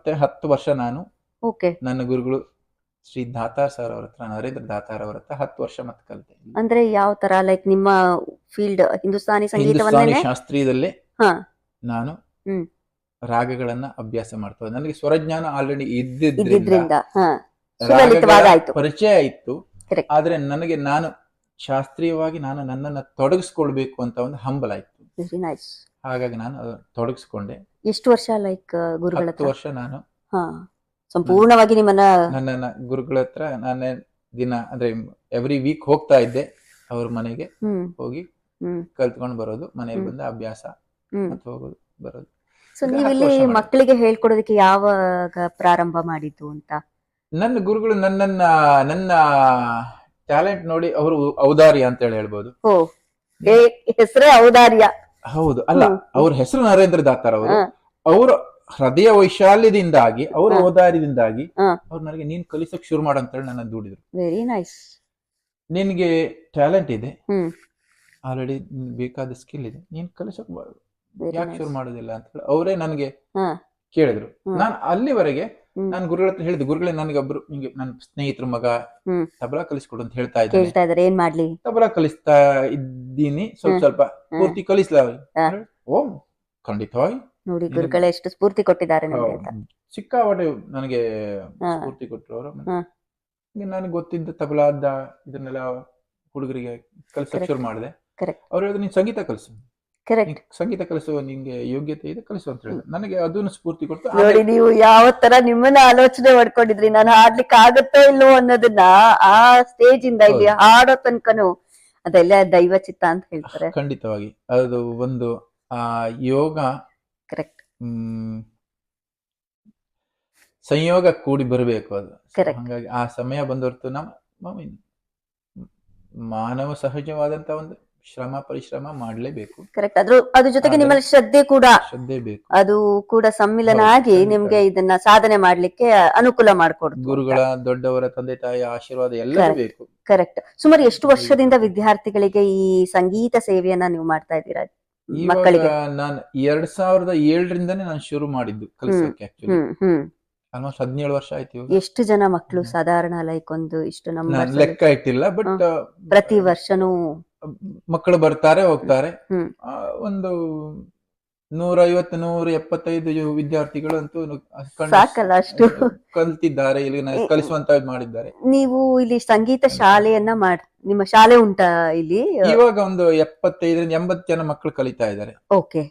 ಮತ್ತೆ ಹತ್ತು ವರ್ಷ ನಾನು ಓಕೆ. ನನ್ನ ಗುರುಗಳು ಶ್ರೀ ದಾತಾರ್ ಸರ್ ಅವ್ರ ಹತ್ರ ನರೇಂದ್ರ ದಾತಾರ್ ಅವ್ರ ಹತ್ರ ಹತ್ತು ವರ್ಷ ಮತ್ತೆ ಕಲಿತೆ. ಅಂದ್ರೆ ಯಾವ ತರ ಲೈಕ್ ನಿಮ್ಮ ಫೀಲ್ಡ್ ಹಿಂದೂಸ್ತಾನಿ ಸಂಗೀತವನ್ನೇ ಶಾಸ್ತ್ರೀಯದಲ್ಲೇ ನಾನು. ರಾಗಗಳನ್ನ ಅಭ್ಯಾಸ ಮಾಡ್ತೇವೆ. ನನಗೆ ಸ್ವರಜ್ಞಾನ ಆಲ್ರೆಡಿ ಇದ್ದಿದ್ದರಿಂದ ಪರಿಚಯ ಇತ್ತು. ಆದ್ರೆ ನನಗೆ ನಾನು ಶಾಸ್ತ್ರೀಯವಾಗಿ ನಾನು ನನ್ನನ್ನ ತೊಡಗಿಸ್ಕೊಳ್ಬೇಕು ಅಂತ ಒಂದು ಹಂಬಲ ಇತ್ತು. ಹಾಗಾಗಿ ನಾನು ತೊಡಗಿಸಿಕೊಂಡೆ ತೊಡಗಿಸ್ಕೊಂಡೆ. ಎಷ್ಟು ವರ್ಷ ಲೈಕ್ ಗುರುಗಳ ಹತ್ತು ಹತ್ರ? ವರ್ಷ ನಾನು ಹಾ ಸಂಪೂರ್ಣವಾಗಿ ನಿಮ್ಮನ್ನ ನನ್ನ ಗುರುಗಳ ಹತ್ರ ನಾನೇ ದಿನ ಅಂದ್ರೆ ಎವ್ರಿ ವೀಕ್ ಹೋಗ್ತಾ ಇದ್ದೆ ಅವ್ರ ಮನೆಗೆ. ಹ್ಮ್. ಹೋಗಿ ಹ್ಮ್. ಕಲ್ತ್ಕೊಂಡು ಬರೋದು ಮನೆಯಲ್ಲಿ ಬಂದ ಅಭ್ಯಾಸ ಹ್ಮ್. ಮತ್ತೆ ಹೋಗೋದು ಬರೋದು. ಸೊ ಈಗ ನೀವು ಹತ್ತು ಇಲ್ಲಿ ವರ್ಷ ಮಾಡಿದೆ. ಮಕ್ಕಳಿಗೆ ಹೇಳ್ಕೊಡೋದಕ್ಕೆ ಯಾವಾಗ ಪ್ರಾರಂಭ ಮಾಡಿದ್ದು ಅಂತ? ನನ್ನ ಗುರುಗಳು ನನ್ನನ್ನ ನನ್ನ ಟ್ಯಾಲೆಂಟ್ ನೋಡಿ ಅವರು ಔದಾರ್ಯ ಅಂತ ಹೇಳಿ ಹೇಳ್ಬೋದು. ಓ ಹೆಸರೇ ಔದಾರ್ಯ. ಹೌದು ಅಲ್ಲ. ಅವ್ರ ಹೆಸರು ನರೇಂದ್ರ ದಾತಾರ್ ಅವರು ಅವರು ಹೃದಯ ವೈಶಾಲ್ಯದಿಂದಾಗಿ ಅವರ ಹಾ. ಅವ್ರು ನನಗೆ ನೀನ್ ಕಲಿಸಕ್ ಶುರು ಮಾಡು ಅಂತ ಹೇಳಿ ನನ್ನ ದುಡಿದ್ರು ವೆರಿ ನೈಸ್ ನಿನ್ಗೆ ಟ್ಯಾಲೆಂಟ್ ಇದೆ ಆಲ್ರೆಡಿ ಬೇಕಾದ ಸ್ಕಿಲ್ ಇದೆ ನೀನ್ ಕಲಿಸಕ್ ಯಾಕೆ ಶುರು ಮಾಡೋದಿಲ್ಲ ಅಂತ ಹೇಳಿ ಅವರೇ ನನಗೆ. ಕೇಳಿದ್ರು. ನಾನು ಅಲ್ಲಿವರೆಗೆ. ನಾನು ಗುರುಗಳ ಹತ್ರ ಹೇಳಿದೆ ಗುರುಗಳೇ ನನಗೆ ಒಬ್ರು ಹಿಂಗೆ ನನ್ನ ಸ್ನೇಹಿತರ ಮಗ ತಬಲಾ ಕಲಿಸ್ಕೊಡು ಅಂತ ಹೇಳ್ತಾ ಇದ್ದಾರೆ ಇದಾರೆ ಏನ್ ಮಾಡ್ಲಿ? ತಬಲಾ ಕಲಿಸ್ತಾ ಇದ್ದೀನಿ ಸ್ವಲ್ಪ ಸ್ವಲ್ಪ ಪೂರ್ತಿ ಕಲಿಸ್ಲ. ಓ ಖಂಡಿತವಾಗಿ. ನೋಡಿ ಗುರುಗಳೇ ಎಷ್ಟು ಸ್ಫೂರ್ತಿ ಕೊಟ್ಟಿದ್ದಾರೆ ನಮ್ಗೆ ಅಂತ. ಸಿಕ್ಕಾಪಟ್ಟೆ ನನಗೆ ಹಾ. ಸ್ಫೂರ್ತಿ ಕೊಟ್ಟರು ಅವರು. ಹಾ. ನನಗೆ ಗೊತ್ತಿದ್ದ ತಬಲಾದ ಇದನ್ನೆಲ್ಲ ಹುಡುಗರಿಗೆ ಕಲಿಸಕ್ Correct. ಶುರು ಮಾಡಿದೆ. Correct. ಅವ್ರು ಹೇಳಿದ್ರು ನೀನ್ ಸಂಗೀತ ಕಲಿಸು. ಕರೆಕ್ಟ್ ಸಂಗೀತ ಕಲಿಸುವ ನಿಂಗೆ ಯೋಗ್ಯತೆ ಇದೆ ಕಲಿಸು ಅಂತ ಹೇಳಿದ್ರು. ನನಗೆ ಅದನ್ನು ಸ್ಫೂರ್ತಿ ಕೊಟ್ಟು ನೋಡಿ ನೀವು ಯಾವ ತರ ನಿಮ್ಮನ್ನ ಆಲೋಚನೆ ಮಾಡ್ಕೊಂಡಿದ್ರಿ ನಾನು ಹಾಡ್ಲಿಕ್ಕೆ ಆಗತ್ತೋ ಇಲ್ವೋ ಅನ್ನೋದನ್ನ ಆ ಸ್ಟೇಜ್ ಇಂದ ಇಲ್ಲಿ ಹಾಡೋ ತನಕನು ಅದೆಲ್ಲ ದೈವ ಚಿತ್ತ ಅಂತ ಹೇಳ್ತಾರೆ. ಖಂಡಿತವಾಗಿ. ಅದು ಒಂದು ಆ ಯೋಗ ಕರೆಕ್ಟ್ ಹ್ಮ್ ಸಂಯೋಗ ಕೂಡಿ ಬರಬೇಕು ಅದು. ಹಂಗಾಗಿ ಆ ಸಮಯ ಬಂದೊರ್ತು ನಮ್ಮ ಮಾನವ ಸಹಜವಾದಂತ ಒಂದು ಶ್ರಮ ಪರಿಶ್ರಮ ಮಾಡಲೇಬೇಕು. ಕರೆಕ್ಟ್ ಅದ್ರ ಅದ್ರ ಜೊತೆಗೆ ಆದ್ರೆ- ನಿಮ್ಮಲ್ಲಿ ಶ್ರದ್ಧೆ ಕೂಡ ಶ್ರದ್ಧೆ ಬೇಕು. ಅದು ಕೂಡ ಸಮ್ಮಿಲನ ಹೌದು, ಆಗಿ ಖಂಡಿತ. ನಿಮ್ಗೆ ಇದನ್ನ ಸಾಧನೆ ಮಾಡ್ಲಿಕ್ಕೆ ಅನುಕೂಲ ಮಾಡ್ಕೊಡ್ತು ಗುರುಗಳ ದೊಡ್ಡವರ ತಂದೆ ತಾಯಿಯ ಆಶೀರ್ವಾದ ಎಲ್ಲ Correct. ಬೇಕು. ಕರೆಕ್ಟ್ ಸುಮಾರು ಎಷ್ಟು ವರ್ಷದಿಂದ ವಿದ್ಯಾರ್ಥಿಗಳಿಗೆ ಈ ಸಂಗೀತ ಸೇವೆಯನ್ನ ನೀವು ಮಾಡ್ತಾ ಇದ್ದೀರಾ ಇವಾಗ ಮಕ್ಕಳಿಗೆ? ನಾನು ಎರಡ್ ಸಾವಿರದ ಏಳರಿಂದಾನೇ ನಾನು ಶುರು ಮಾಡಿದ್ದು ಕಲಿಸಕ್ಕೆ ಆಕ್ಚುಲಿ ಹ್ಮ್ ಹ್ಮ್. ಆಲ್ಮೋಸ್ಟ್ ಹದಿನೇಳು ವರ್ಷ ಆಯ್ತು ಇವಾಗ. ಎಷ್ಟು ಜನ ಮಕ್ಕಳು. ಸಾಧಾರಣ ಲೈಕ್ ಒಂದು ಇಷ್ಟು ನಮ್ಮ ಲೆಕ್ಕ ಇಟ್ಟಿಲ್ಲ ಬಟ್ ಪ್ರತಿ ವರ್ಷನೂ ಮಕ್ಕಳು ಬರ್ತಾರೆ ಹೋಗ್ತಾರೆ. ಒಂದು ನೂರ ಐವತ್ತು ನೂರ ಎಪ್ಪತ್ತೈದು ವಿದ್ಯಾರ್ಥಿಗಳು ಅಂತೂ ಸಾಕಲ್ಲ ಅಷ್ಟು. ಕಲ್ತಿದ್ದಾರೆ ಇಲ್ಲಿ ಕಲಿಸುವಂತ ಮಾಡಿದ್ದಾರೆ. ನೀವು ಇಲ್ಲಿ ಸಂಗೀತ ಶಾಲೆಯನ್ನ ಮಾಡ್ ನಿಮ್ಮ ಶಾಲೆ ಉಂಟಾ ಇಲ್ಲಿ? ಇವಾಗ ಒಂದು ಎಪ್ಪತ್ತೈದರಿಂದ ಎಂಬತ್ತು ಜನ ಮಕ್ಕಳು ಕಲಿತಾ ಇದ್ದಾರೆ. ಓಕೆ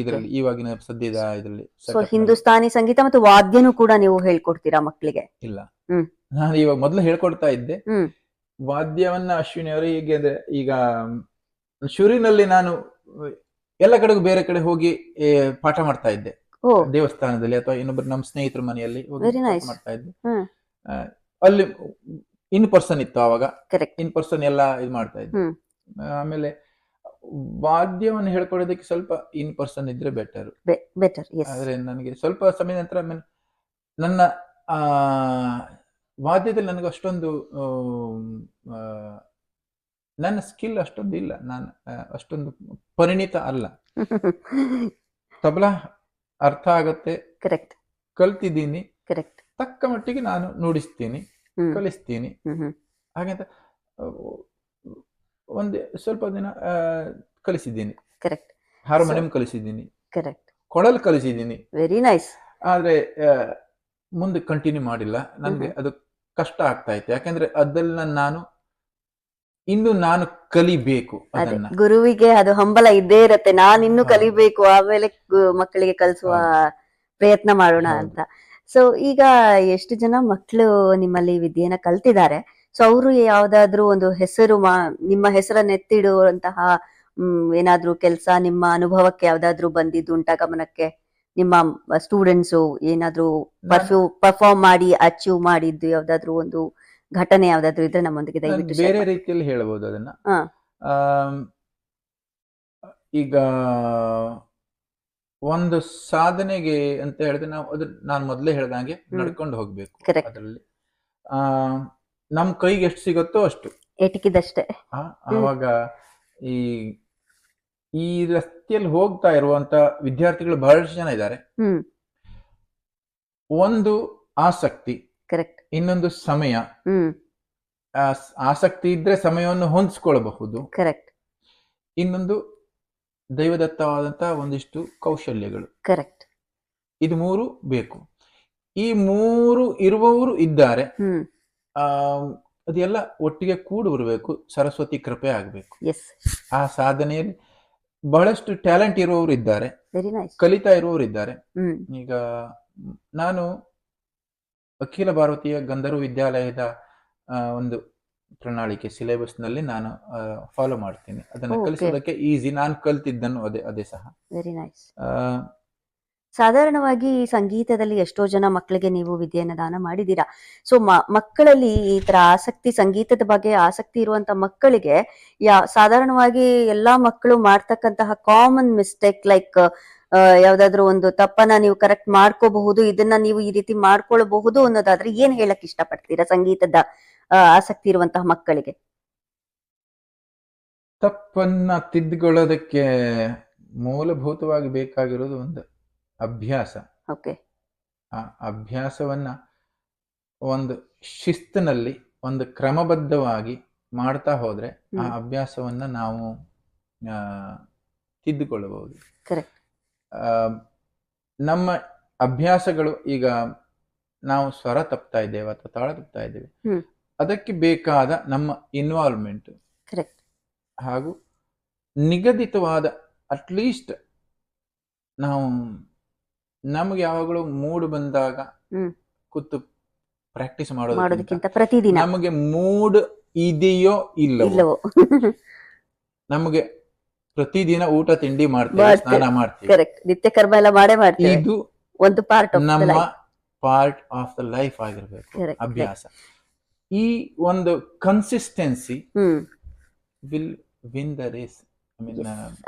ಇದರಲ್ಲಿ ಇವಾಗಿನ ಸದ್ಯದ ಇದರಲ್ಲಿ ಸೊ ಹಿಂದೂಸ್ತಾನಿ ಸಂಗೀತ ಮತ್ತು ವಾದ್ಯನೂ ಕೂಡ ನೀವು ಹೇಳ್ಕೊಡ್ತೀರಾ ಮಕ್ಕಳಿಗೆ? ಇಲ್ಲ. ನಾನು ಇವಾಗ ಮೊದಲು ಹೇಳ್ಕೊಡ್ತಾ ಇದ್ದೆ. ವಾದ್ಯವನ್ನ ಅಶ್ವಿನಿ ಅವರು ಹೇಗೆ ಅಂದ್ರೆ ಈಗ ಶುರಿನಲ್ಲಿ ನಾನು ಎಲ್ಲ ಕಡೆಗೂ ಬೇರೆ ಕಡೆ ಹೋಗಿ ಪಾಠ ಮಾಡ್ತಾ ಇದ್ದೆ. ದೇವಸ್ಥಾನದಲ್ಲಿ ಅಥವಾ ಇನ್ನೊಬ್ಬರು ನಮ್ಮ ಸ್ನೇಹಿತರ ಮನೆಯಲ್ಲಿ ಹೋಗಿ. ಮಾಡ್ತಾ ಇದ್ದೆ. ಅಲ್ಲಿ ಇನ್ ಪರ್ಸನ್ ಇತ್ತು ಅವಾಗ ಇನ್ ಪರ್ಸನ್ ಎಲ್ಲ ಇದು ಮಾಡ್ತಾ ಇದ್ದೆ. ಆಮೇಲೆ ವಾದ್ಯವನ್ನು ಹೇಳ್ಕೊಡೋದಕ್ಕೆ ಸ್ವಲ್ಪ ಇನ್ ಪರ್ಸನ್ ಇದ್ರೆ ಬೆಟರ್ ಬೆಟರ್ ಆದ್ರೆ ನನಗೆ ಸ್ವಲ್ಪ ಸಮಯ ನಂತರ ನನ್ನ ಆ ವಾದ್ಯದಲ್ಲಿ ನನಗೆ ಅಷ್ಟೊಂದು ನನ್ನ ಸ್ಕಿಲ್ ಅಷ್ಟೊಂದು ಇಲ್ಲ. ನಾನು ಅಷ್ಟೊಂದು ಪರಿಣಿತ ಅಲ್ಲ. ತಬಲಾ ಅರ್ಥ ಆಗತ್ತೆ. ಕರೆಕ್ಟ್ ಕಲ್ತಿದ್ದೀನಿ. ಕರೆಕ್ಟ್ ತಕ್ಕ ಮಟ್ಟಿಗೆ ನಾನು ನುಡಿಸ್ತೀನಿ ಕಲಿಸ್ತೀನಿ. ಹಾಗೆಂತ ಒಂದು ಸ್ವಲ್ಪ ದಿನ ಕಲಿಸಿದ್ದೀನಿ. ಕರೆಕ್ಟ್ ಹಾರ್ಮೋನಿಯಂ ಕಲಿಸಿದ್ದೀನಿ. ಕರೆಕ್ಟ್ ಕೊಳಲ್ ಕಲಿಸಿದ್ದೀನಿ. ವೆರಿ ನೈಸ್ ಆದ್ರೆ ಮುಂದೆ ಕಂಟಿನ್ಯೂ ಮಾಡಿಲ್ಲ. ನನಗೆ ಅದು ಕಷ್ಟ ಆಗ್ತಾ ಇತ್ತು. ಯಾಕಂದ್ರೆ ಅದನ್ನ ನಾನು ಇನ್ನು ನಾನು ಕಲಿಬೇಕು ಅದೇ ಅದನ್ನ. ಗುರುವಿಗೆ ಅದು ಹಂಬಲ ಇದ್ದೇ ಇರತ್ತೆ. ನಾನು ಇನ್ನು ಹೌದು. ಕಲಿಬೇಕು ಆಮೇಲೆ ಗು- ಮಕ್ಕಳಿಗೆ ಕಲಿಸುವ ಪ್ರಯತ್ನ ಮಾಡೋಣ ಹೌದು. ಅಂತ. ಸೊ ಈಗ ಎಷ್ಟು ಜನ ಮಕ್ಕಳು ನಿಮ್ಮಲ್ಲಿ ವಿದ್ಯೆಯನ್ನ ಕಲ್ತಿದ್ದಾರೆ? ಸೊ ಅವರು ಯಾವ್ದಾದ್ರು ಒಂದು ಹೆಸರು ಮಾ ನಿಮ್ಮ ಹೆಸರನ್ನ ಎತ್ತಿಡುವಂತಹ ಹ್ಮ್ ಏನಾದ್ರೂ ಕೆಲಸ ನಿಮ್ಮ ಅನುಭವಕ್ಕೆ ಯಾವ್ದಾದ್ರು ಬಂದಿದ್ದು ಉಂಟಾ ಗಮನಕ್ಕೆ? ನಿಮ್ಮ ಸ್ಟೂಡೆಂಟ್ಸು ಏನಾದ್ರೂ ಪರ್ಫ್ಯೂ ಪರ್ಫಾರ್ಮ್ ಮಾಡಿ ಅಚೀವ್ ಮಾಡಿದ್ದು ಯಾವ್ದಾದ್ರು ಒಂದು ಘಟನೆ ಯಾವ್ದಾದ್ರು ಇದ್ರೆ ನಮ್ಮೊಂದಿಗೆ ದಯವಿಟ್ಟು ಬೇರೆ share ಮಾಡಿ. ರೀತಿಯಲ್ಲಿ ಹೇಳ್ಬೋದು ಅದನ್ನ ಹಾ. ಆಮ್, ಈಗ ಒಂದು ಸಾಧನೆಗೆ ಅಂತ ಹೇಳಿದ್ರೆ ನಾವು ಅದ್ರ ನಾನು ಮೊದಲೇ ಹೇಳ್ದಂಗೆ. ನಡ್ಕೊಂಡು ಹೋಗ್ಬೇಕು Correct. ಅದರಲ್ಲಿ ಆ ನಮ್ ಕೈಗೆ ಎಷ್ಟು ಸಿಗುತ್ತೋ ಅಷ್ಟು ಎಟಕಿದಷ್ಟೇ ಆ, ಆವಾಗ ಈ ಈ ರಸ್ತೆಯಲ್ಲಿ ಹೋಗ್ತಾ ಇರುವಂತ ವಿದ್ಯಾರ್ಥಿಗಳು ಬಹಳಷ್ಟು ಜನ ಇದ್ದಾರೆ. ಹ್ಮ್. ಒಂದು ಆಸಕ್ತಿ ಕರೆಕ್ಟ್ ಇನ್ನೊಂದು ಸಮಯ. ಹ್ಮ್. ಆ ಸ್- ಆಸಕ್ತಿ ಇದ್ರೆ ಸಮಯವನ್ನು ಹೊಂದಿಸ್ಕೊಳ್ಬಹುದು. ಕರೆಕ್ಟ್ ಇನ್ನೊಂದು ದೈವದತ್ತವಾದಂತಹ ಒಂದಿಷ್ಟು ಕೌಶಲ್ಯಗಳು. ಕರೆಕ್ಟ್ ಇದು ಮೂರು ಬೇಕು. ಈ ಮೂರು ಇರುವವರು ಇದ್ದಾರೆ. ಹ್ಮ್. ಆ ಅದೆಲ್ಲ ಒಟ್ಟಿಗೆ ಕೂಡಿ ಬರಬೇಕು ಸರಸ್ವತಿ ಕೃಪೆ ಆಗಬೇಕು. ಎಸ್ ಆ ಸಾಧನೆಯಲ್ಲಿ ಬಹಳಷ್ಟು ಟ್ಯಾಲೆಂಟ್ ಇರುವವರು ಇದ್ದಾರೆ. ವೆರಿ ನೈಸ್ ಕಲಿತಾ ಇರುವವರು ಇದ್ದಾರೆ. ಹ್ಮ್. ಈಗ ನಾನು ಅಖಿಲ ಭಾರತೀಯ ಗಂಧರ್ವ ವಿದ್ಯಾಲಯದ ಆ, ಒಂದು ಪ್ರಣಾಳಿಕೆ ಸಿಲೆಬಸ್ನಲ್ಲಿ ನಾನು ಫಾಲೋ ಮಾಡ್ತೀನಿ. ಅದನ್ನ Okay. ಕಲಿಸೋದಕ್ಕೆ ಈಸಿ ನಾನು ಕಲ್ತಿದ್ದನ್ನು ಅದೇ ಅದೇ ಸಹ. ವೆರಿ ನೈಸ್ ಆ, ಸಾಧಾರಣವಾಗಿ ಸಂಗೀತದಲ್ಲಿ ಎಷ್ಟೋ ಜನ ಮಕ್ಕಳಿಗೆ ನೀವು ವಿದ್ಯೆಯನ್ನ ದಾನ ಮಾಡಿದ್ದೀರಾ. ಸೊ ಮಕ್ಕಳಲ್ಲಿ ಈ ತರ ಆಸಕ್ತಿ, ಸಂಗೀತದ ಬಗ್ಗೆ ಆಸಕ್ತಿ ಇರುವಂತ ಮಕ್ಕಳಿಗೆ ಯಾ, ಸಾಧಾರಣವಾಗಿ ಎಲ್ಲಾ ಮಕ್ಕಳು ಮಾಡ್ತಕ್ಕಂತಹ ಕಾಮನ್ ಮಿಸ್ಟೇಕ್ ಲೈಕ್ ಯಾವ್ದಾದ್ರು ಒಂದು ತಪ್ಪನ್ನ ನೀವು ಕರೆಕ್ಟ್ ಮಾಡ್ಕೋಬಹುದು, ಇದನ್ನ ನೀವು ಈ ರೀತಿ ಮಾಡ್ಕೊಳ್ಬಹುದು ಅನ್ನೋದಾದ್ರೆ ಏನ್ ಹೇಳಕ್ ಇಷ್ಟಪಡ್ತೀರಾ ಸಂಗೀತದ ಆಸಕ್ತಿ ಇರುವಂತಹ ಮಕ್ಕಳಿಗೆ? ತಪ್ಪನ್ನ ತಿದ್ದುಕೊಳ್ಳೋದಕ್ಕೆ ಮೂಲಭೂತವಾಗಿ ಬೇಕಾಗಿರೋದು ಒಂದು. ಅಭ್ಯಾಸ. ಓಕೆ. ಆ ಅಭ್ಯಾಸವನ್ನ ಒಂದು ಶಿಸ್ತಿನಲ್ಲಿ ಒಂದು ಕ್ರಮಬದ್ಧವಾಗಿ ಮಾಡ್ತಾ ಹೋದ್ರೆ ಆ. ಅಭ್ಯಾಸವನ್ನ ನಾವು ಆ, ತಿದ್ದುಕೊಳ್ಳಬಹುದು. ನಮ್ಮ ಅಭ್ಯಾಸಗಳು ಈಗ ನಾವು ಸ್ವರ ತಪ್ತಾ ಇದ್ದೇವೆ ಅಥವಾ ತಾಳ ತಪ್ತಾ ಇದ್ದೇವೆ. ಅದಕ್ಕೆ ಬೇಕಾದ ನಮ್ಮ ಇನ್ವಾಲ್ವ್ಮೆಂಟ್ ಹಾಗೂ ನಿಗದಿತವಾದ ಅಟ್ಲೀಸ್ಟ್ ನಾವು ನಮಗೆ ಯಾವಾಗಲೂ ಮೂಡ್ ಬಂದಾಗ. ಕೂತು ಪ್ರಾಕ್ಟೀಸ್ ಮಾಡೋದಕ್ಕಿಂತ ಪ್ರತಿದಿನ. ನಮಗೆ ಮೂಡ್ ಇದೆಯೋ ಇಲ್ಲವೋ? ನಮಗೆ ಪ್ರತಿದಿನ ಊಟ ತಿಂಡಿ ಮಾಡ್ತೀವಿ. ಸ್ನಾನ ಮಾಡ್ತೇವೆ. ಕರೆಕ್ಟ್ ನಿತ್ಯ ಕರ್ಮ ಎಲ್ಲ ಮಾಡೇ ಮಾಡ್ತೀವಿ. ಇದು ಒಂದು ಪಾರ್ಟ್ ಆಫ್ ನಮ್ಮ ಪಾರ್ಟ್ ಆಫ್ ದ ಲೈಫ್ ಆಗಿರ್ಬೇಕು ಅಭ್ಯಾಸ. ಈ ಒಂದು consistency will win the race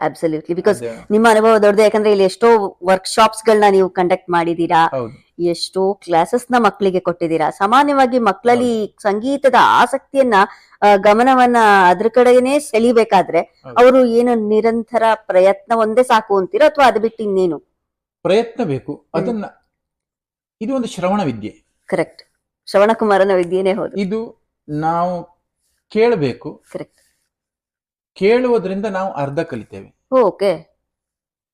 absolutely because ನಿಮ್ಮ ಅನುಭವ ದೊಡ್ಡದು ಯಾಕಂದ್ರೆ ಇಲ್ಲಿ ಎಷ್ಟೋ ವರ್ಕ್ ಶಾಪ್ಸ್ ಗಳನ್ನ ನೀವು ಕಂಡಕ್ಟ್ ಮಾಡಿದೀರಾ ಎಷ್ಟೋ ಕ್ಲಾಸಸ್ನ ಮಕ್ಕಳಿಗೆ ಕೊಟ್ಟಿದ್ದೀರಾ. ಸಾಮಾನ್ಯವಾಗಿ ಮಕ್ಕಳಲ್ಲಿ ಸಂಗೀತದ ಆಸಕ್ತಿಯನ್ನ ಗಮನವನ್ನ ಅದ್ರ ಕಡೆನೆ ಸೆಳಿಬೇಕಾದ್ರೆ. ಅವರು ಏನು ನಿರಂತರ ಪ್ರಯತ್ನ ಒಂದೇ ಸಾಕು ಅಂತೀರಾ ಅಥವಾ ಅದು ಬಿಟ್ಟು ಇನ್ನೇನು? ಪ್ರಯತ್ನ ಬೇಕು. ಅದನ್ನ ಇದು ಒಂದು ಶ್ರವಣ ವಿದ್ಯೆ. ಕರೆಕ್ಟ್ ಶ್ರವಣಕುಮಾರನ ವಿದ್ಯೆನೇ ಹೌದು. ಇದು ನಾವು ಕೇಳಬೇಕು. ಕರೆಕ್ಟ್ ಕೇಳುವುದರಿಂದ ನಾವು ಅರ್ಧ ಕಲಿತೇವೆ. ಓಕೆ.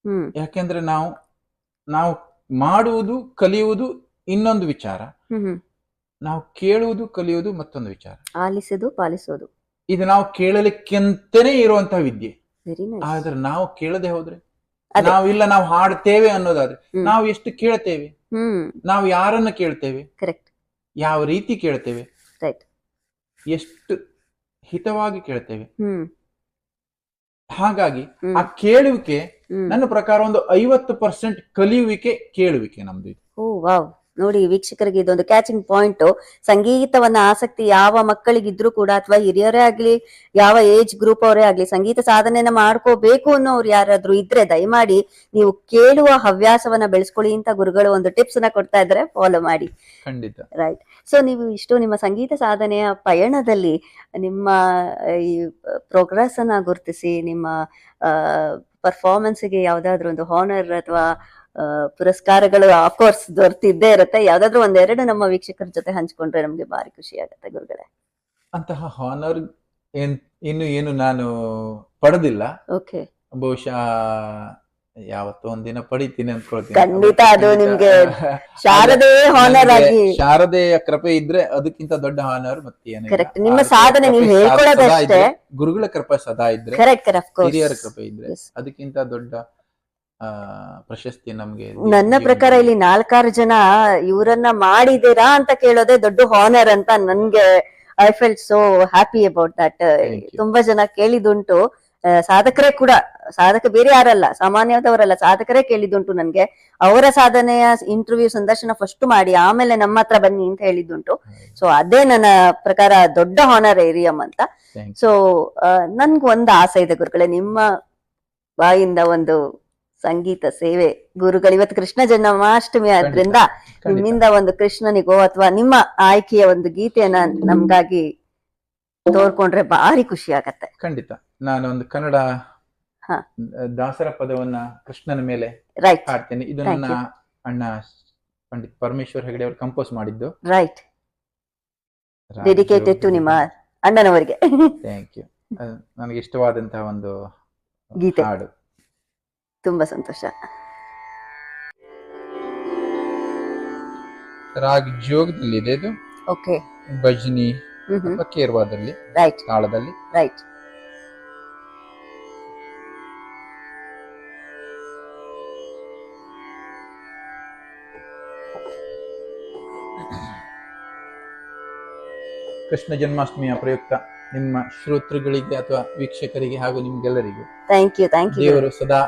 ಹ್ಮ್. ಯಾಕೆಂದ್ರೆ ನಾವು ನಾವು ಮಾಡುವುದು ಕಲಿಯುವುದು ಇನ್ನೊಂದು ವಿಚಾರ. ಹ್ಮ್ ನಾವು ಕೇಳುವುದು ಕಲಿಯುವುದು ಮತ್ತೊಂದು ವಿಚಾರ. ಆಲಿಸೋದು ಪಾಲಿಸೋದು. ಇದು ನಾವು ಕೇಳಲಿಕ್ಕಂತನೇ ಇರುವಂತಹ ವಿದ್ಯೆ. ವೆರಿ ನೈಸ್ ಆದ್ರೆ ನಾವು ಕೇಳದೆ ಹೋದ್ರೆ ಅದೇ. ನಾವು ಇಲ್ಲ ನಾವು ಹಾಡ್ತೇವೆ ಅನ್ನೋದಾದ್ರೆ ಹ್ಮ್. ನಾವು ಎಷ್ಟು ಕೇಳ್ತೇವೆ? ಹ್ಮ್. ನಾವು ಯಾರನ್ನ ಕೇಳ್ತೇವೆ? ಕರೆಕ್ಟ್ ಯಾವ ರೀತಿ ಕೇಳ್ತೇವೆ? ರೈಟ್ ಎಷ್ಟು ಹಿತವಾಗಿ ಕೇಳ್ತೇವೆ? ಹ್ಮ್. ಹಾಗಾಗಿ ಆ ಕೇಳುವಿಕೆ ನನ್ನ ಪ್ರಕಾರ ಒಂದು ಐವತ್ತು ಪರ್ಸೆಂಟ್ ಕಲಿಯುವಿಕೆ ಕೇಳುವಿಕೆ ನಮ್ದು ಇದು. Oh wow. ನೋಡಿ ವೀಕ್ಷಕರಿಗೆ ಇದೊಂದು ಕ್ಯಾಚಿಂಗ್ ಪಾಯಿಂಟ್ ಸಂಗೀತವನ್ನ ಆಸಕ್ತಿ ಯಾವ ಮಕ್ಕಳಿಗಿದ್ರು ಕೂಡ ಅಥವಾ ಹಿರಿಯರೇ ಆಗ್ಲಿ ಯಾವ ಏಜ್ ಗ್ರೂಪ್ ಅವರೇ ಆಗ್ಲಿ ಸಂಗೀತ ಸಾಧನೆಯನ್ನ ಮಾಡ್ಕೋಬೇಕು ಅನ್ನೋರು ಯಾರಾದ್ರೂ ಇದ್ರೆ ದಯಮಾಡಿ ನೀವು ಕೇಳುವ ಹವ್ಯಾಸವನ್ನ ಬೆಳೆಸ್ಕೊಳ್ಳಿ ಅಂತ ಗುರುಗಳು ಒಂದು ಟಿಪ್ಸ್ನ ಕೊಡ್ತಾ ಇದ್ದಾರೆ. ಫಾಲೋ ಮಾಡಿ. ಖಂಡಿತ. ರೈಟ್ ಸೊ ನೀವು ಇಷ್ಟು ನಿಮ್ಮ ಸಂಗೀತ ಸಾಧನೆಯ ಪಯಣದಲ್ಲಿ ನಿಮ್ಮ ಈ ಪ್ರೋಗ್ರೆಸ್ ಅನ್ನ ಗುರುತಿಸಿ ನಿಮ್ಮ ಪರ್ಫಾರ್ಮೆನ್ಸ್ಗೆ ಯಾವ್ದಾದ್ರು ಒಂದು ಹಾನರ್ ಅಥವಾ ಪುರಸ್ಕಾರಗಳು ಆಫ್ಕೋರ್ಸ್ ದೊರೆತಿದ್ದೇ ಇರುತ್ತೆ. ಯಾವ್ದಾದ್ರು ಒಂದೆರಡು ನಮ್ಮ ವೀಕ್ಷಕರ ಜೊತೆ ಹಂಚ್ಕೊಂಡ್ರೆ ನಮ್ಗೆ ಭಾರಿ ಖುಷಿ ಆಗುತ್ತೆ ಗುರುಗಳೇ. ಅಂತಹ ಹಾನರ್ ಏನ್ ಇನ್ನು ಏನು ನಾನು ಪಡೆದಿಲ್ಲ. ಓಕೆ ಬಹುಶಃ ಯಾವತ್ತೋ ಒಂದಿನ ಪಡಿತೀನಿ ಅನ್ಕೊಳ್ತೀನಿ. ಖಂಡಿತ ಅದು ನಿಮ್ಗೆ ಶಾರದೆ ಹಾನರ್ ಆಗಿ ಶಾರದೆಯ ಕೃಪೆ ಇದ್ರೆ ಅದಕ್ಕಿಂತ ದೊಡ್ಡ ಹಾನರ್ ಮತ್ತೆ ಕರೆಕ್ಟ್ ನಿಮ್ಮ ಸಾಧನೆ ನೀವು ಹೇಳ್ಕೊಳ್ಳೋದಷ್ಟೇ. ಗುರುಗಳ ಕೃಪೆ ಸದಾ ಇದ್ರೆ ಕರೆಕ್ಟ್ ಕರೆಕ್ಟ್ ಹಿರಿಯರ ಕೃಪೆ ಇದ್ರೆ ಅದಕ್ಕಿಂತ ದೊಡ್ಡ ಪ್ರಶಸ್ತಿ ನಮ್ಗೆ ನನ್ನ ಪ್ರಕಾರ ಇಲ್ಲಿ ನಾಲ್ಕಾರು ಜನ ಇವರನ್ನ ಮಾಡಿದೀರಾ ಅಂತ ಕೇಳೋದೇ ದೊಡ್ಡ ಹಾನರ್ ಅಂತ ನನ್ಗೆ I felt so happy about that ತುಂಬಾ ಜನ ಕೇಳಿದುಂಟು ಸಾಧಕರೇ ಕೂಡ ಸಾಧಕ ಬೇರೆ ಯಾರಲ್ಲ ಸಾಮಾನ್ಯದವರಲ್ಲ ಸಾಧಕರೇ ಕೇಳಿದುಂಟು ನನ್ಗೆ. ಅವರ ಸಾಧನೆಯ ಇಂಟರ್ವ್ಯೂ ಸಂದರ್ಶನ ಫಸ್ಟ್ ಮಾಡಿ ಆಮೇಲೆ ನಮ್ಮ ಹತ್ರ ಬನ್ನಿ ಅಂತ ಹೇಳಿದ್ದುಂಟು. ಸೊ ಅದೇ ನನ್ನ ಪ್ರಕಾರ ದೊಡ್ಡ ಹಾನರ್ ಏರಿಯಂ ಅಂತ. ಸೊ ನನ್ಗೆ ಒಂದು ಆಸೆ ಇದೆ ಗುರುಗಳೇ ನಿಮ್ಮ ಬಾಯಿಂದ ಒಂದು ಸಂಗೀತ ಸೇವೆ. ಗುರುಗಳು ಇವತ್ತು ಕೃಷ್ಣ ಜನ್ಮಾಷ್ಟಮಿ ಆದ್ರಿಂದ. ನಿಮ್ಮಿಂದ ಒಂದು ಕೃಷ್ಣನಿಗೋ ಅಥವಾ ನಿಮ್ಮ ಆಯ್ಕೆಯ ಒಂದು ಗೀತೆಯನ್ನ ನಮ್ಗಾಗಿ ತೋರ್ಕೊಂಡ್ರೆ ಭಾರಿ ಖುಷಿ ಆಗತ್ತೆ. ಖಂಡಿತ. ನಾನು ಒಂದು ಕನ್ನಡ. ದಾಸರ ಪದವನ್ನ ಕೃಷ್ಣನ ಮೇಲೆ ರೈಟ್ ಹಾಡ್ತೇನೆ. ಇದು ನನ್ನ ಅಣ್ಣ ಪಂಡಿತ್ ಪರಮೇಶ್ವರ್ ಹೆಗಡೆ ಅವರು ಕಂಪೋಸ್ ಮಾಡಿದ್ದು. ರೈಟ್ ಡೆಡಿಕೇಟೆಡ್ ಟು ನಿಮ್ಮ ಅಣ್ಣನವರಿಗೆ. ಥ್ಯಾಂಕ್ ಯು ನನಗೆ ಇಷ್ಟವಾದಂತಹ ಒಂದು ಗೀತೆ. ಹಾಡು. ತುಂಬಾ ಸಂತೋಷ. ರಾಗಿ ಜೋಗದಲ್ಲಿ ಇದೆ ಇದು. ಓಕೆ ಭಜನಿ ಅಥವಾ ಕೇರ್ವಾದಲ್ಲಿ. ರೈಟ್ ತಾಳದಲ್ಲಿ. ರೈಟ್ ಕೃಷ್ಣ ಜನ್ಮಾಷ್ಟಮಿಯ ಪ್ರಯುಕ್ತ ನಿಮ್ಮ ಶ್ರೋತೃಗಳಿಗೆ ಅಥವಾ ವೀಕ್ಷಕರಿಗೆ ಹಾಗೂ ನಿಮ್ಗೆಲ್ಲರಿಗೂ ಥ್ಯಾಂಕ್ ಯು ಥ್ಯಾಂಕ್ ಯು ದೇವರು ಸದಾ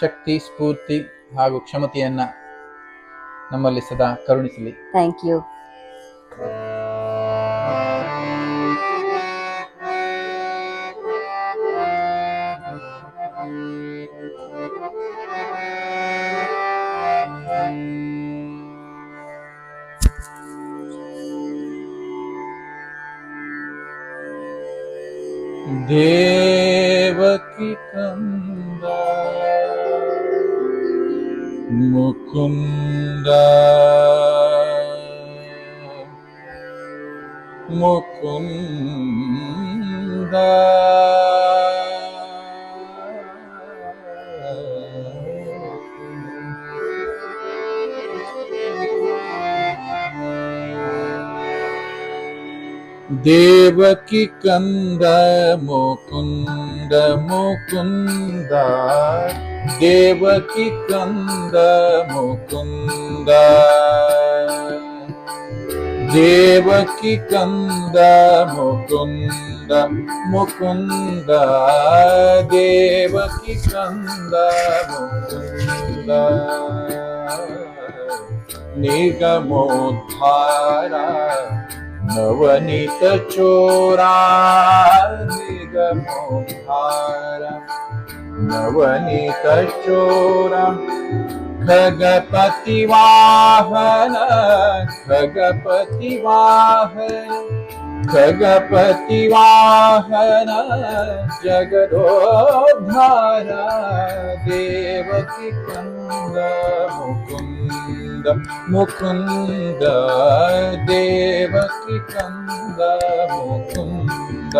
ಶಕ್ತಿ ಸ್ಫೂರ್ತಿ ಹಾಗೂ ಕ್ಷಮತೆಯನ್ನ ನಮ್ಮಲ್ಲಿ ಸದಾ ಕರುಣಿಸಲಿ. Thank you Devaki Mukunda. Mukunda. Devaki Kanda Mukunda Mukunda, ದೇವಕಿ ಕಂದ ಮುಕುಂದ ದೇವಕಿ ಕಂದ ಮುಕುಂದ ಮುಕುಂದ ದೇವಕಿ ಕಂದ ಮುಕುಂದ ನಿಗಮೋದ್ಧಾರ ನವನೀತ ಚೋರಾ ನಿಗಮೋದ್ಧಾರ नवनीतचोरं खगपतिवाहन खगपतिवाहन खगपतिवाहन जगदोधार देवकी कंद मुकुंद मुकुंद देवकी कंद मुकुंद।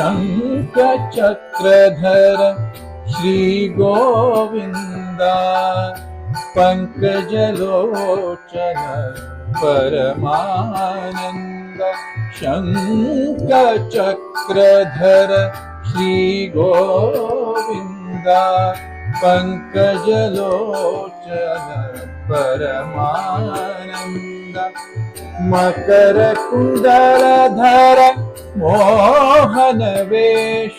शङ्खचक्रधर श्रीगोविन्द पङ्कजलोचन परमानन्द शङ्खचक्रधर श्रीगोविन्द पङ्कजलोचन परमानन्द मकर कुण्डलधर मोहन वेश।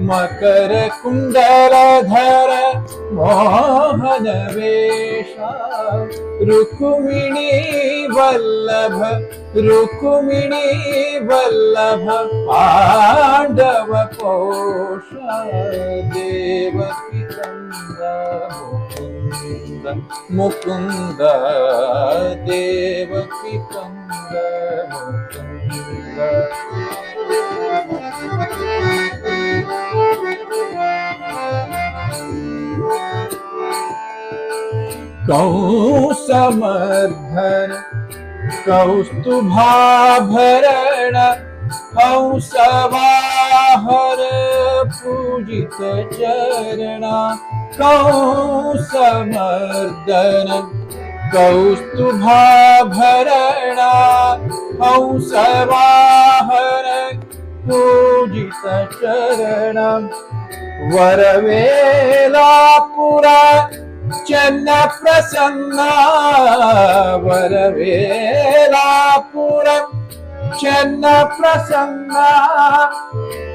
मकर कुण्डलधर मोहन वेश। रुक्मिणी वल्लभ रुक्मिणी वल्लभ पाण्डव पोष। देवकी मुकुन्द मुकुन्द देवकी चन्द्र मुकुन्द। कौसमर्धन कौस्तुभाभरण हंसवाहर पूजित चरणा। समर्दन कौस्तुभाभरणा हंसवाहन पूजितचरणं वरवेलापुरा चन्नप्रसन्ना। वरवेलापुरं चन्नप्रसन्ना।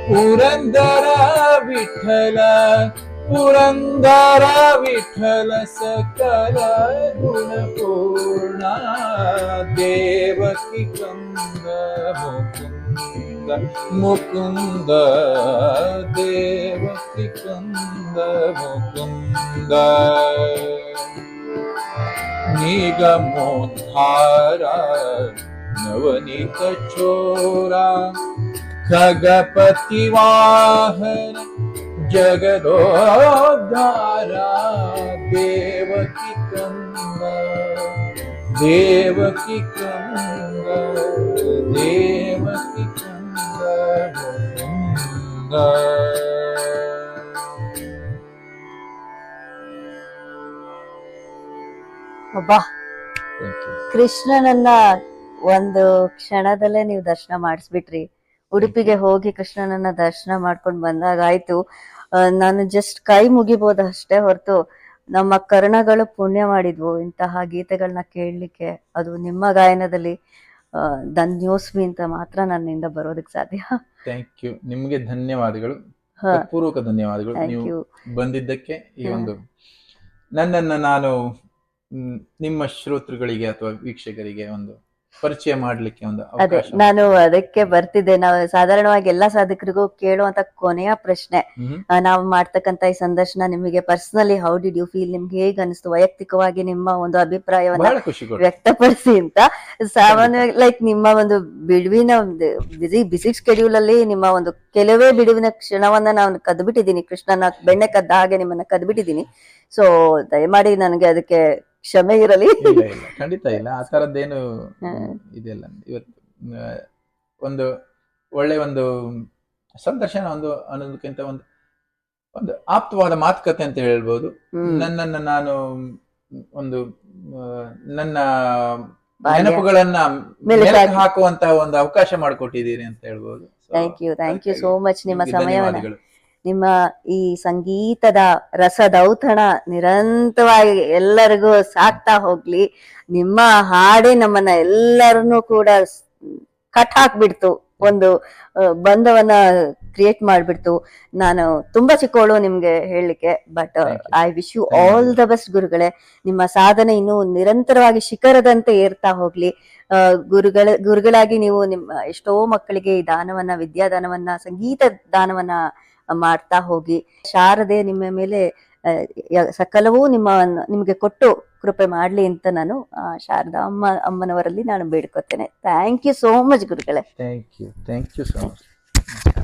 पुरंदर विठला पुरन्दर सकल गुणपूर्णा देवकी कन्द मुकुन्द मुकुन्द मुकुन्द निगमोद्धार नवनीत चोरा ಜಗದೋದ್ಧಾರ ಕೃಷ್ಣನನ್ನ ಒಂದು ಕ್ಷಣದಲ್ಲೇ ನೀವು ದರ್ಶನ ಮಾಡಿಸ್ಬಿಟ್ರಿ. ಉಡುಪಿಗೆ ಹೋಗಿ ಕೃಷ್ಣನನ್ನ ದರ್ಶನ ಮಾಡ್ಕೊಂಡು ಬಂದಾಗ ಆಯ್ತು ನಾನು ಜಸ್ಟ್ ಕೈ ಮುಗಿಬೋದು ಅಷ್ಟೇ ಹೊರತು ನಮ್ಮ ಕರ್ಣಗಳು ಪುಣ್ಯ ಮಾಡಿದ್ವು ಇಂತಹ ಗೀತೆಗಳನ್ನ ಕೇಳಲಿಕ್ಕೆ. ಅದು ನಿಮ್ಮ ಗಾಯನದಲ್ಲಿ ಧನ್ಯೋಸ್ಮಿ ಅಂತ ಮಾತ್ರ ನನ್ನಿಂದ ಬರೋದಕ್ಕೆ ಸಾಧ್ಯ. ಥ್ಯಾಂಕ್ ಯು ನಿಮಗೆ ಧನ್ಯವಾದಗಳು. ಪೂರ್ವಕ ಧನ್ಯವಾದಗಳು. ನೀವು ಬಂದಿದ್ದಕ್ಕೆ ಈ ಒಂದು ನನ್ನನ್ನು ನಾನು ನಿಮ್ಮ ಶ್ರೋತೃಗಳಿಗೆ ಅಥವಾ ವೀಕ್ಷಕರಿಗೆ ಒಂದು ಪರಿಚಯ ಮಾಡ್ಲಿಕ್ಕೆ ಒಂದು ಅದೇ ಅವಕಾಶ ನಾನು ಅದಕ್ಕೆ ಬರ್ತಿದ್ದೆ. ನಾವು ಸಾಧಾರಣವಾಗಿ ಎಲ್ಲಾ ಸಾಧಕರಿಗೂ ಕೇಳುವಂತ ಕೊನೆಯ ಪ್ರಶ್ನೆ. ಆ, ನಾವು ಮಾಡ್ತಕ್ಕಂತ ಈ ಸಂದರ್ಶನ ನಿಮಗೆ personally how did you feel ನಿಮ್ಗೆ ಹೇಗ್ ಅನಿಸ್ತು? ವೈಯಕ್ತಿಕವಾಗಿ ನಿಮ್ಮ ಒಂದು ಅಭಿಪ್ರಾಯವನ್ನ ಬಹಳ ಖುಷಿ ಕೊಡ್ತು. ವ್ಯಕ್ತಪಡಿಸಿ ಅಂತ. ಸಾಮಾನ್ಯವಾಗಿ ಲೈಕ್ ನಿಮ್ಮ ಒಂದು ಬಿಡುವಿನ ಒಂದು ಬಿಸಿ ಬಿಸಿ ಸ್ಕೆಡ್ಯೂಲ್ ಅಲ್ಲಿ ನಿಮ್ಮ ಒಂದು ಕೆಲವೇ ಬಿಡುವಿನ ಕ್ಷಣವನ್ನ ನಾನು ಕದ್ಬಿಟ್ಟಿದ್ದೀನಿ. ಕೃಷ್ಣನ ಬೆಣ್ಣೆ ಕದ್ದ ಹಾಗೆ ನಿಮ್ಮನ್ನ ಕದ್ಬಿಟ್ಟಿದ್ದೀನಿ. ಸೊ ದಯಮಾಡಿ ನನಗೆ ಅದಕ್ಕೆ ಕ್ಷಮೆ ಇರಲಿ. ಇಲ್ಲ ಇಲ್ಲ. ಖಂಡಿತ ಇಲ್ಲ. ಆ ತರದ್ದೇನು. ಇದೆಲ್ಲ ಇವತ್ತು ಒಂದು ಒಳ್ಳೆ ಒಂದು ಸಂದರ್ಶನ ಒಂದು ಅನ್ನೋದಕ್ಕಿಂತ ಒಂದು ಒಂದು ಆಪ್ತವಾದ ಮಾತುಕತೆ ಅಂತ ಹೇಳ್ಬೋದು. ನನ್ನನ್ನು ನಾನು ಒಂದು ನನ್ನ. ನೆನಪುಗಳನ್ನ ಮೆಲುಕು ಮೆಲುಕು ಹಾಕುವಂತ ಒಂದು ಅವಕಾಶ ಮಾಡಿಕೊಟ್ಟಿದ್ದೀರಿ ಅಂತ ಹೇಳ್ಬೋದು. Thank you thank you so much ನಿಮ್ಮ ಸಮಯವನ್ನ. ನಿಮ್ಮ ಈ ಸಂಗೀತದ ರಸದೌತಣ ನಿರಂತರವಾಗಿ ಎಲ್ಲರಿಗೂ ಸಾಕ್ತಾ ಹೋಗ್ಲಿ. ನಿಮ್ಮ ಹಾಡೆ ನಮ್ಮನ್ನ ಎಲ್ಲರನ್ನೂ ಕೂಡ ಕಟ್ ಹಾಕ್ಬಿಡ್ತು. ಒಂದು ಬಂಧವನ್ನ ಕ್ರಿಯೇಟ್ ಮಾಡ್ಬಿಡ್ತು. ನಾನು ತುಂಬಾ ಚಿಕ್ಕವಳು ನಿಮ್ಗೆ ಹೇಳಲಿಕ್ಕೆ but I wish you all the best ಗುರುಗಳೇ. ನಿಮ್ಮ ಸಾಧನೆ ಇನ್ನು ನಿರಂತರವಾಗಿ ಶಿಖರದಂತೆ ಏರ್ತಾ ಹೋಗ್ಲಿ. ಗುರುಗಳ ಗುರುಗಳಾಗಿ ನೀವು ನಿಮ್ಮ ಎಷ್ಟೋ ಮಕ್ಕಳಿಗೆ ಈ ದಾನವನ್ನ ವಿದ್ಯಾದಾನವನ್ನ ಸಂಗೀತ ದಾನವನ್ನ ಮಾಡ್ತಾ ಹೋಗಿ. ಶಾರದೆ ನಿಮ್ಮ ಮೇಲೆ ಸಕಲವೂ ನಿಮ್ಮ, ನಿಮಗೆ ಕೊಟ್ಟು ಕೃಪೆ ಮಾಡ್ಲಿ ಅಂತ ನಾನು ಶಾರದಾ ಅಮ್ಮ, ಅಮ್ಮನವರಲ್ಲಿ ನಾನು ಬೇಡ್ಕೊತೇನೆ. ಥ್ಯಾಂಕ್ ಯು ಸೋ ಮಚ್ ಗುರುಗಳೇ. Thank you thank you so much.